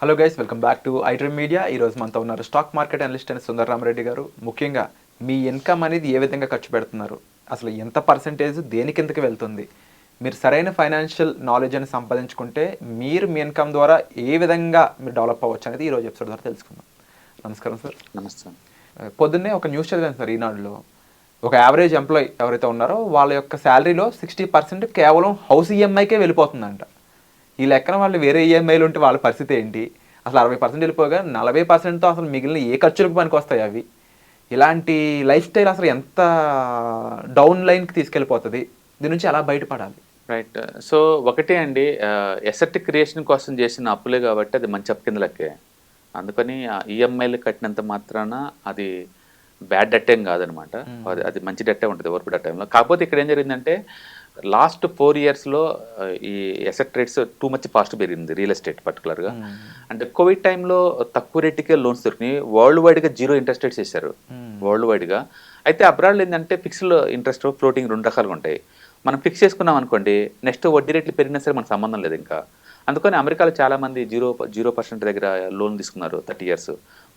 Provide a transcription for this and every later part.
Hello guys welcome back to iDream media ఈరోజు మనతో ఉన్నారు స్టాక్ మార్కెట్ అనలిస్ట్ అయిన సుందర్ రామరెడ్డి గారు. ముఖ్యంగా మీ ఇన్కమ్ అనేది ఏ విధంగా ఖర్చు పెడుతున్నారు? అసలు ఎంత పర్సంటేజ్ దేనికి ఎంతకు వెళ్తుంది? మీరు సరైన ఫైనాన్షియల్ నాలెడ్జ్ అని సంపాదించుకుంటే మీరు మీ ఇన్కమ్ ద్వారా ఏ విధంగా మీరు డెవలప్ అవ్వచ్చు అనేది ఈరోజు ఎపిసోడ్ ద్వారా తెలుసుకుందాం. నమస్కారం సార్. నమస్తే పొద్దున్నే ఒక న్యూస్ చదివాను సార్ ఈనాడులో ఒక యావరేజ్ ఎంప్లాయ్ ఎవరైతే ఉన్నారో వాళ్ళ యొక్క శాలరీలో సిక్స్టీ పర్సెంట్ కేవలం హౌస్ ఈఎంఐకే వెళ్ళిపోతుందంట. ఈ లెక్కన వాళ్ళు వేరే ఈఎంఐలు ఉంటే వాళ్ళ పరిస్థితి ఏంటి? అసలు అరవై పర్సెంట్ వెళ్ళిపోగా నలభై పర్సెంట్తో అసలు మిగిలిన ఏ ఖర్చులకు పనికి వస్తాయి అవి? ఇలాంటి లైఫ్ స్టైల్ అసలు ఎంత డౌన్ లైన్కి తీసుకెళ్ళిపోతుంది? దీని నుంచి ఎలా బయటపడాలి? రైట్. సో ఒకటే అండి. ఎసెట్ క్రియేషన్ కోసం చేసిన అప్పులే కాబట్టి అది మంచి అప్పు కింద లెక్కే. అందుకని ఈఎంఐలు కట్టినంత మాత్రాన అది బ్యాడ్ డెట్ ఏం కాదనమాట. అది అది మంచి డెట్టే ఉంటుంది ఓర్పు డెట్ టైంలో. కాకపోతే ఇక్కడ ఏం జరిగిందంటే లాస్ట్ ఫోర్ ఇయర్స్లో ఈ asset rates too much fast పెరిగింది రియల్ ఎస్టేట్ పర్టికులర్గా అంటే కోవిడ్ టైంలో తక్కువ రేటుకే లోన్స్ దొరికినాయి. వరల్డ్ వైడ్గా జీరో ఇంట్రెస్ట్ రేట్స్ ఇచ్చారు వరల్డ్ వైడ్గా అయితే అబ్రాడ్లో ఏంటంటే ఫిక్స్డ్ ఇంట్రెస్ట్ ఫ్లోటింగ్ రెండు రకాలుగా ఉంటాయి. మనం ఫిక్స్ చేసుకున్నాం అనుకోండి నెక్స్ట్ వడ్డీ రేట్లు పెరిగినా సరే మనకు సంబంధం లేదు ఇంకా. అందుకని అమెరికాలో చాలా మంది జీరో జీరో పర్సెంట్ దగ్గర లోన్ తీసుకున్నారు థర్టీ ఇయర్స్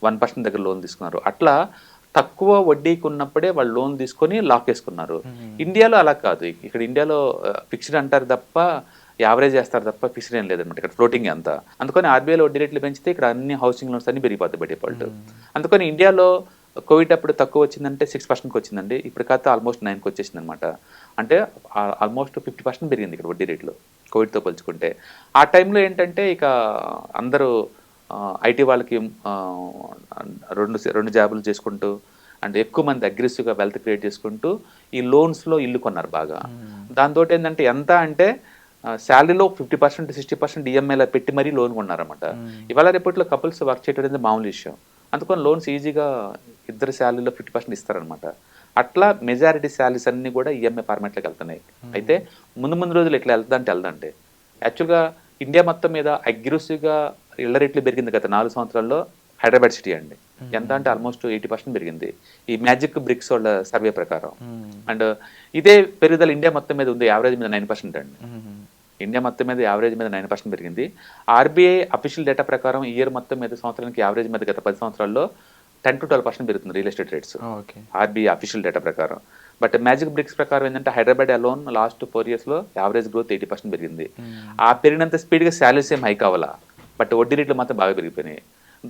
వన్ పర్సెంట్ దగ్గర లోన్ తీసుకున్నారు. అట్లా తక్కువ వడ్డీకి ఉన్నప్పుడే వాళ్ళు లోన్ తీసుకొని లాక్ వేసుకున్నారు. ఇండియాలో అలా కాదు. ఇక్కడ ఇండియాలో ఫిక్స్డ్ అంటారు తప్ప యావరేజ్ చేస్తారు తప్ప ఫిక్స్డ్ ఏం లేదన్నమాట. ఇక్కడ ఫ్లోటింగ్ అంతా. అందుకని ఆర్బీఐలో వడ్డీ రేట్లు పెంచితే ఇక్కడ అన్ని హౌసింగ్ లోన్స్ అన్ని పెరిగిపోతాయి బై డిఫాల్ట్. అందుకని ఇండియాలో కోవిడ్ అప్పుడు తక్కువ వచ్చిందంటే సిక్స్ పర్సెంట్కి వచ్చిందండి. ఇప్పుడు కాస్త ఆల్మోస్ట్ నైన్కి వచ్చేసింది అనమాట అంటే ఆల్మోస్ట్ ఫిఫ్టీ పర్సెంట్ పెరిగింది ఇక్కడ వడ్డీ రేట్లు కోవిడ్తో పోల్చుకుంటే. ఆ టైంలో ఏంటంటే ఇక అందరూ ఐటీ వాళ్ళకి రెండు రెండు జాబులు చేసుకుంటూ అంటే ఎక్కువ మంది అగ్రెసివ్గా వెల్త్ క్రియేట్ చేసుకుంటూ ఈ లోన్స్లో ఇల్లు కొన్నారు బాగా. దాంతో ఏంటంటే ఎంత అంటే శాలరీలో ఫిఫ్టీ పర్సెంట్ సిక్స్టీ పర్సెంట్ ఈఎంఐలో పెట్టి మరీ లోన్ కొన్నారన్నమాట. ఇవాళ రేపట్లో కపుల్స్ వర్క్ చేయడం అనేది మామూలు విషయం. అందుకని లోన్స్ ఈజీగా ఇద్దరు శాలరీలో ఫిఫ్టీ పర్సెంట్ ఇస్తారనమాట అట్లా మెజారిటీ శాలరీస్ అన్నీ కూడా ఈఎంఐ ఫార్మాట్లోకి వెళ్తున్నాయి. అయితే ముందు ముందు రోజులు ఎట్లా వెళ్తుందంటే వెళ్దంటే యాక్చువల్గా ఇండియా మొత్తం మీద అగ్రెసివ్గా ఇళ్ళ రేట్లు పెరిగింది గత నాలుగు సంవత్సరాల్లో హైదరాబాద్ సిటీ అండి. ఎంత అంటే ఆల్మోస్ట్ ఎయిటీ పర్సెంట్ పెరిగింది. ఈ మ్యాజిక్ బ్రిక్స్ వాళ్ళ సర్వే ప్రకారం. అండ్ ఇదే పెరుగుదల ఇండియా మొత్తం మీద ఉంది యావరేజ్ మీద నైన్ పర్సెంట్ అండి. ఇండియా మొత్తం మీద యావరేజ్ మీద నైన్ పర్సెంట్ పెరిగింది. ఆర్బీఐ అఫీషియల్ డేటా ప్రకారం ఇయర్ మొత్తం మీద సంవత్సరానికి యావరేజ్ మీద గత పది సంవత్సరాల్లో టెన్ టు ట్వెల్వ్ పర్సెంట్ పెరుగుతుంది real estate rates. Okay. RBI official data ప్రకారం. బట్ మ్యాజిక్ బ్రిక్స్ ప్రకారం ఏంటంటే హైదరాబాద్ అలోన్ లాస్ట్ ఫోర్ ఇయర్స్లో యావరేజ్ గ్రోత్ ఎయిటీ పర్సెంట్ పెరిగింది. ఆ పెరిగినంత స్పీడ్గా శాలరీస్ ఏం హై కావాలా బట్ వడ్డీ రేట్లు మాత్రం బాగా పెరిగిపోయినాయి.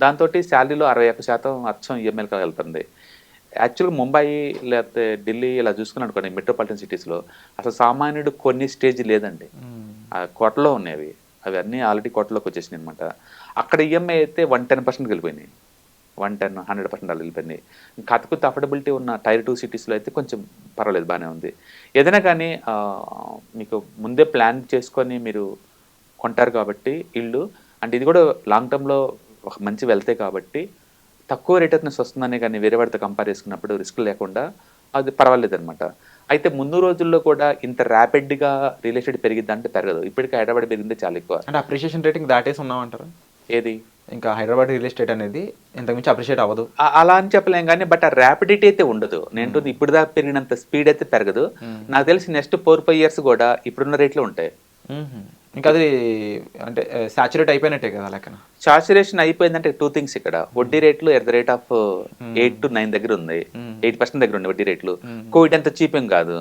దాంతో శాలరీలో అరవై ఒక్క శాతం అచ్చం ఈఎంఐలకు వెళ్తుంది. యాక్చువల్గా ముంబై లేకపోతే ఢిల్లీ ఇలా చూసుకుని అనుకోండి మెట్రోపాలిటన్ సిటీస్లో అసలు సామాన్యుడు కొన్ని స్టేజ్ లేదండి. ఆ కోటలో ఉన్నాయి అవి అవి అన్నీ ఆల్రెడీ కోటలోకి వచ్చేసినాయి అనమాట అక్కడ ఈఎంఐ అయితే వన్ టెన్ పర్సెంట్కి వెళ్ళిపోయినాయి. వన్ టెన్ హండ్రెడ్ పర్సెంట్ అలా వెళ్ళిపోయింది కాకపోతే అఫోర్డబిలిటీ ఉన్న టైర్ టూ సిటీస్లో అయితే కొంచెం పర్వాలేదు బాగానే ఉంది. ఏదైనా కానీ మీకు ముందే ప్లాన్ చేసుకొని మీరు కొంటారు కాబట్టి ఇల్లు అంటే ఇది కూడా లాంగ్ టర్మ్లో ఒక మంచి వెళ్తే కాబట్టి తక్కువ రిటర్న్స్ వస్తుందని కానీ వేరే వాడితో కంపేర్ చేసుకున్నప్పుడు రిస్క్ లేకుండా అది పర్వాలేదు అనమాట అయితే ముందు రోజుల్లో కూడా ఇంత ర్యాపిడ్గా రియల్ ఎస్టేట్ పెరిగిద్ది అంటే పెరగదు. ఇప్పటికీ హైదరాబాద్ పెరిగింది చాలా ఎక్కువ. అంటే అప్రిషియేషన్ రేటింగ్ దాటేసి ఉన్నామంటారా? ఏది? ఇంకా హైదరాబాద్ రియల్ ఎస్టేట్ అనేది ఇంతకుమించి అప్రిషియేట్ అవ్వదు. అలా అని చెప్పలేం కానీ బట్ ఆ ర్యాపిడిటీ అయితే ఉండదు. నేను ఇప్పుడు దాకా పెరిగినంత స్పీడ్ అయితే పెరగదు. నాకు తెలిసి నెక్స్ట్ ఫోర్ ఫైవ్ ఇయర్స్ కూడా ఇప్పుడున్న రేట్లు ఉంటాయి. ఇంకా అది అంటే సాచురేట్ అయిపోయినట్టే కదా లెక్కన? సాచురేషన్ అయిపోయిందంటే టూ థింగ్స్ ఇక్కడ. వడ్డీ రేట్లు at the rate of eight to nine దగ్గర ఉంది. ఎయిట్ పర్సెంట్ దగ్గర ఉంది వడ్డీ రేట్లు. కోవిడ్ అంత చీప్ ఏం కాదు.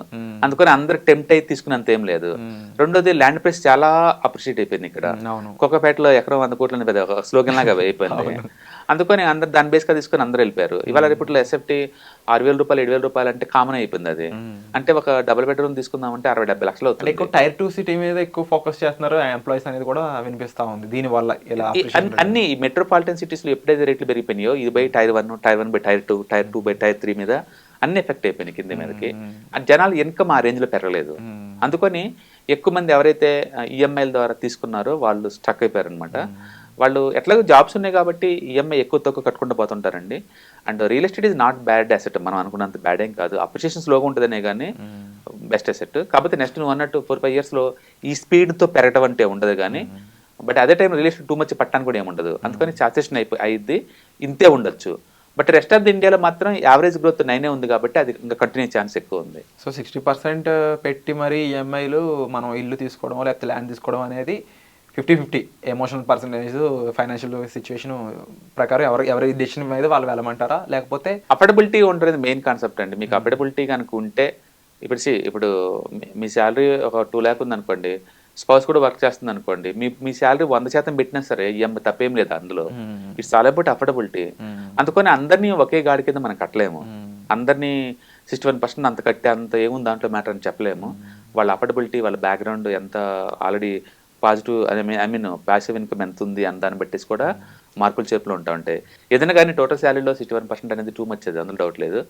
అందుకని అందరు టెంప్ట్ అయి తీసుకున్నంత ఏం లేదు. రెండోది ల్యాండ్ ప్రైస్ చాలా అప్రిషియేట్ అయిపోయింది ఇక్కడ. కుక్కపేటలో ఎకరం వంద కోట్లని పెద్ద స్లోగన్ లాగా అయిపోయింది. అందుకని అందరు దాని బేస్గా తీసుకొని అందరూ వెళ్ళిపోయారు. ఇవాళ రేపట్లో ఎస్ఎఫ్టీ ఆరు వేల రూపాయలు ఏడు వేల రూపాయలు అంటే కామన్ అయిపోయింది అది. అంటే ఒక డబుల్ బెడ్రూమ్ తీసుకుందామంటే అరవై డెబ్బై లక్షలు అంటే అవుతుంది. ఎక్కువ టైర్ టూ సిటీ మీద ఎక్కువ ఫోకస్ చేస్తున్నారు ఎంప్లాయీస్ అనేది కూడా వినిపిస్తా ఉంది. దీని వల్ల ఇలా అన్ని మెట్రోపాలిటన్ సిటీస్లో ఎప్పుడైతే రేట్లు పెరిగిపోయినాయో ఇది by tier one tier one by tier two tier two by tier three మీద అన్ని ఎఫెక్ట్ అయిపోయినాయి కింద మీదకి. జనాలు ఇన్కమ్ ఆ రేంజ్లో పెరగలేదు. అందుకని ఎక్కువ మంది ఎవరైతే ఈఎంఐల ద్వారా తీసుకున్నారో వాళ్ళు స్టక్ అయిపోయారు అనమాట వాళ్ళు ఎట్లాగో జాబ్స్ ఉన్నాయి కాబట్టి ఈఎంఐ ఎక్కువ తక్కువ కట్టుకుంటూ పోతుంటారండి. And real estate is not bad asset మనం అనుకున్నంత బ్యాడ్ ఏం కాదు. అప్రిషియేషన్ స్లోగా ఉంటుందనే కానీ బెస్ట్ అసెట్ కాకపోతే నెక్స్ట్ నువ్వు అన్నట్టు ఫోర్ ఫైవ్ ఇయర్స్లో ఈ స్పీడ్తో పెరగటం అంటే ఉండదు కానీ బట్ అదే టైం రిలేషన్ టూ మచ్ పట్టానికి కూడా ఏముండదు. అందుకని సాచురేషన్ అయిపోయి అయింది ఇంతే ఉండొచ్చు. బట్ రెస్ట్ ఆఫ్ ది ఇండియాలో మాత్రం యావరేజ్ గ్రోత్ నైనే ఉంది కాబట్టి అది ఇంకా కంటిన్యూ ఛాన్స్ ఎక్కువ ఉంది. సో సిక్స్టీ పర్సెంట్ పెట్టి మరి ఈఎంఐలు మనం ఇల్లు తీసుకోవడం లేకపోతే ల్యాండ్ తీసుకోవడం అనేది fifty fifty emotional percentage financial situation ప్రకారం ఎవరు ఎవరి డెసిషన్ మీద వాళ్ళు వెళ్ళమంటారా? లేకపోతే అఫర్డబిలిటీ ఉంటుంది మెయిన్ కాన్సెప్ట్ అండి. మీకు అఫర్డబిలిటీ కనుక ఉంటే ఇప్పుడు see, ఇప్పుడు మీ- శాలరీ ఒక టూ ల్యాక్ ఉంది అనుకోండి స్పౌస్ కూడా వర్క్ చేస్తుంది అనుకోండి మీ మీ శాలరీ వంద శాతం పెట్టినా సరే ఏం తప్పేం లేదు అందులో. ఇట్స్ ఆల్ అబౌట్ అఫర్డబిలిటీ అందుకని అందరినీ ఒకే గాడి కింద మనం కట్టలేము. అందరినీ సిక్స్టీ వన్ పర్సెంట్ అంత కట్టే అంత ఏముంది దాంట్లో మ్యాటర్ అని చెప్పలేము. వాళ్ళ అఫర్డబిలిటీ వాళ్ళ బ్యాక్గ్రౌండ్ ఎంత already positive I mean passive income ఎంత ఉంది అని దాన్ని బట్టేసి కూడా మార్పులు చేర్పులు ఉంటా ఉంటాయి. ఏదైనా కానీ టోటల్ శాలరీలో సిక్స్టీ వన్ పర్సెంట్ అనేది టూ మచ్ అది అందులో డౌట్ లేదు.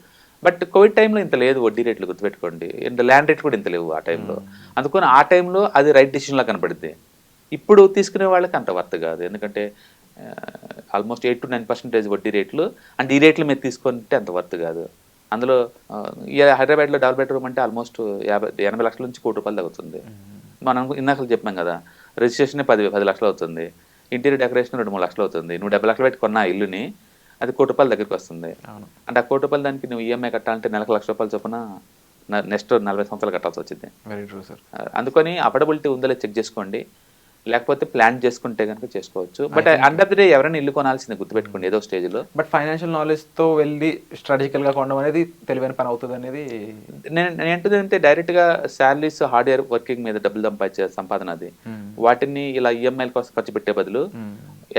బట్ కోవిడ్ టైంలో ఇంత లేదు వడ్డీ రేట్లు గుర్తుపెట్టుకోండి. ఇంత ల్యాండ్ రేట్ కూడా ఇంత లేవు ఆ టైంలో అందుకని ఆ టైంలో అది రైట్ డిసిషన్లా కనపడుద్ది. ఇప్పుడు తీసుకునే వాళ్ళకి అంత వర్త్ కాదు. ఎందుకంటే almost eight to nine percentage వడ్డీ రేట్లు అండ్ ఈ రేట్లు మీరు తీసుకుంటే అంత వర్త్ కాదు. అందులో హైదరాబాద్లో డబుల్ బెడ్రూమ్ అంటే ఆల్మోస్ట్ యాభై ఎనభై లక్షల నుంచి కోటి రూపాయలు తగ్గుతుంది. మనం ఇందాక చెప్పాం కదా రిజిస్ట్రేషన్ పది పది లక్షలు అవుతుంది. ఇంటీరియర్ డెకరేషన్ రెండు మూడు లక్షలు అవుతుంది. నువ్వు డెబ్బై లక్షలు పెట్టి కొన్న ఇల్లుని అది కోటి రూపాయల దగ్గరికి వస్తుంది. అంటే ఆ కోటి రూపాయలు దానికి నువ్వు ఈఎంఐ కట్టాలంటే నెలకు లక్ష రూపాయలు చొప్పున నెక్స్ట్ నలభై సంవత్సరాలు కట్టాల్సి వచ్చింది వెరీ ట్రూ సార్ అందుకని అఫర్డబిలిటీ ఉందో చెక్ చేసుకోండి. లేకపోతే ప్లాన్ చేసుకుంటే కనుక చేసుకోవచ్చు. But end of the day ఎవరైనా ఇల్లు కొనాల్సింది గుర్తుపెట్టుకోండి ఏదో స్టేజ్లో. బట్ ఫైనాన్షియల్ నాలెడ్జ్తో వెళ్ళి స్ట్రాటజికల్గా కొనడం అనేది తెలివైన పని అవుతుంది అనేది నేను ఏంటంటే డైరెక్ట్గా శాలరీస్ హార్డ్వేర్ వర్కింగ్ మీద డబ్బులు సంపాదించే సంపాదన అది. వాటిని ఇలా ఈఎంఐల కోసం ఖర్చు పెట్టే బదులు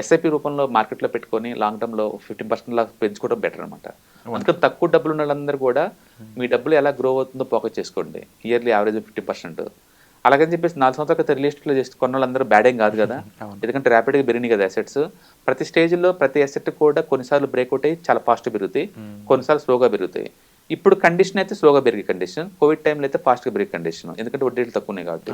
ఎస్ఐపి రూపంలో మార్కెట్లో పెట్టుకొని లాంగ్ టర్మ్లో ఫిఫ్టీన్ పర్సెంట్ లా పెంచుకోవడం బెటర్ అనమాట అందుకని తక్కువ డబ్బులు ఉన్న వాళ్ళందరూ కూడా మీ డబ్బులు ఎలా గ్రో అవుతుందో పోకస్ చేసుకోండి. ఇయర్లీ యావరేజ్ ఫిఫ్టీ పర్సెంట్ అలాగని చెప్పేసి నాలుగు సంవత్సరాల క్రితం రియల్ ఎస్టేట్లో చేసి కొన్న వాళ్ళందరూ బ్యాడ్ కాదు కదా. ఎందుకంటే ర్యాపిడ్గా పెరిగినాయి కదా అసెట్స్ ప్రతి స్టేజ్లో ప్రతి అసెట్ కూడా కొన్నిసార్లు బ్రేక్అవుట్ అయ్యి చాలా ఫాస్ట్ పెరుగుతాయి. కొన్నిసార్లు స్లోగా పెరుగుతాయి. ఇప్పుడు కండిషన్ అయితే స్లోగా పెరిగే కండిషన్ కోవిడ్ టైంలో అయితే ఫాస్ట్గా పెరిగే కండిషన్ ఎందుకంటే వడ్డీ రేట్లు తక్కువ ఉన్నాయి కాబట్టి.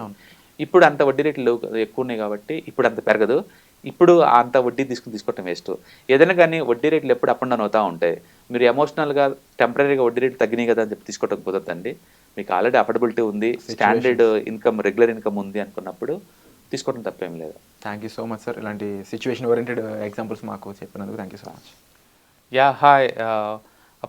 ఇప్పుడు అంత వడ్డీ రేట్లు ఎక్కువ ఉన్నాయి కాబట్టి ఇప్పుడు అంత పెరగదు. ఇప్పుడు అంత వడ్డీ తీసుకుని తీసుకోవటం వేస్ట్ ఏదైనా కానీ వడ్డీ రేట్లు ఎప్పుడు అప్ అండ్ డౌన్ అవుతూ ఉంటాయి. మీరు ఎమోషనల్గా టెంపరీగా వడ్డీ రేట్లు తగ్గినాయి కదా అని చెప్పి తీసుకోవడం కుదరదండి. మీకు ఆల్రెడీ అఫర్డబిలిటీ ఉంది స్టాండర్డ్ ఇన్కమ్ రెగ్యులర్ ఇన్కమ్ ఉంది అనుకున్నప్పుడు తీసుకోవడం తప్పేం లేదు. Thank you so much sir ఇలాంటి సిచ్యువేషన్ ఓరియంటెడ్ ఎగ్జాంపుల్స్ మాకు చెప్పినందుకు thank you so much yeah hi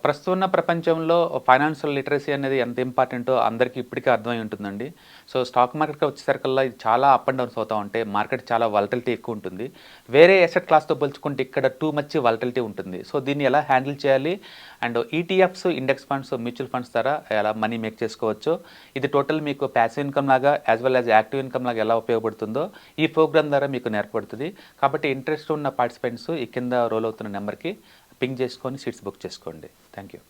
ప్రస్తుతం ఉన్న ప్రపంచంలో ఫైనాన్షియల్ లిటరసీ అనేది ఎంత ఇంపార్టెంటో అందరికీ ఇప్పటికే అర్థమై ఉంటుందండి. సో స్టాక్ మార్కెట్కి వచ్చేసరికల్లా ఇది చాలా అప్ అండ్ డౌన్స్ అవుతూ ఉంటాయి మార్కెట్ చాలా వాలటిలిటీ ఎక్కువ ఉంటుంది. వేరే అసెట్ క్లాస్తో పోల్చుకుంటే ఇక్కడ టూ మచ్ వాలటిలిటీ ఉంటుంది. సో దీన్ని ఎలా హ్యాండిల్ చేయాలి? And ETFs index funds mutual funds ద్వారా ఎలా మనీ మేక్ చేసుకోవచ్చు? ఇది టోటల్ మీకు ప్యాసివ్ ఇన్కమ్ లాగా as well as active income లాగా ఎలా ఉపయోగపడుతుందో ఈ ప్రోగ్రామ్ ద్వారా మీకు నేర్పడుతుంది కాబట్టి ఇంట్రెస్ట్ ఉన్న పార్టిసిపెంట్స్ ఈ కింద రోల్ అవుతున్న నెంబర్కి పింక్ చేసుకొని సీట్స్ బుక్ చేసుకోండి. Thank you